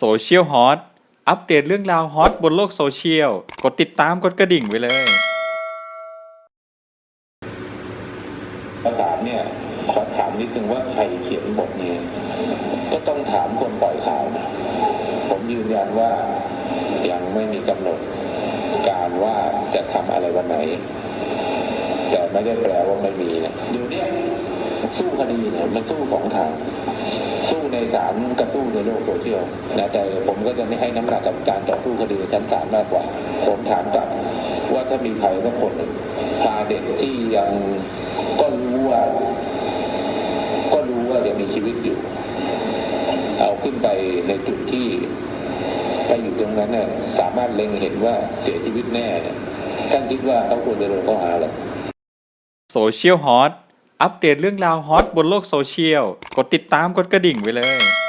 โซเชียลฮอตอัปเดตเรื่องราวฮอตบนโลกโซเชียล กดติดตามกดกระดิ่งไว้เลยภาษามเนี่ย ขอถามนิดนึงว่าใครเขียนบทนี้ ก็ต้องถามคนปล่อยข่าวนะผมยืนยันว่ายังไม่มีกำหนด การว่าจะทำอะไรวันไหน แต่ไม่ได้แปลว่าไม่มีนะเดี๋ยวนี้สู้คดีเนี่ยมันสู้สองทาง สู้ในศาลกับสู้ในโลกโซเชียลนะแต่ผมก็จะไม่ให้น้ำหนักกับการต่อสู้คดีชั้นศาลมากกว่า ผมถามกลับว่าถ้ามีใครสักคนพาเด็กที่ยังก็รู้ว่า ก็รู้ว่ายังมีชีวิตอยู่ เอาขึ้นไปในจุดที่ไปอยู่ตรงนั้นเนี่ยสามารถเล็งเห็นว่าเสียชีวิตแน่เนี่ยท่านคิดว่าเขาควรจะโดนข้อหาอะไรโซเชียลฮอต อัปเดตเรื่องราวฮอตบนโลกโซเชียล กดติดตามกดกระดิ่งไว้เลย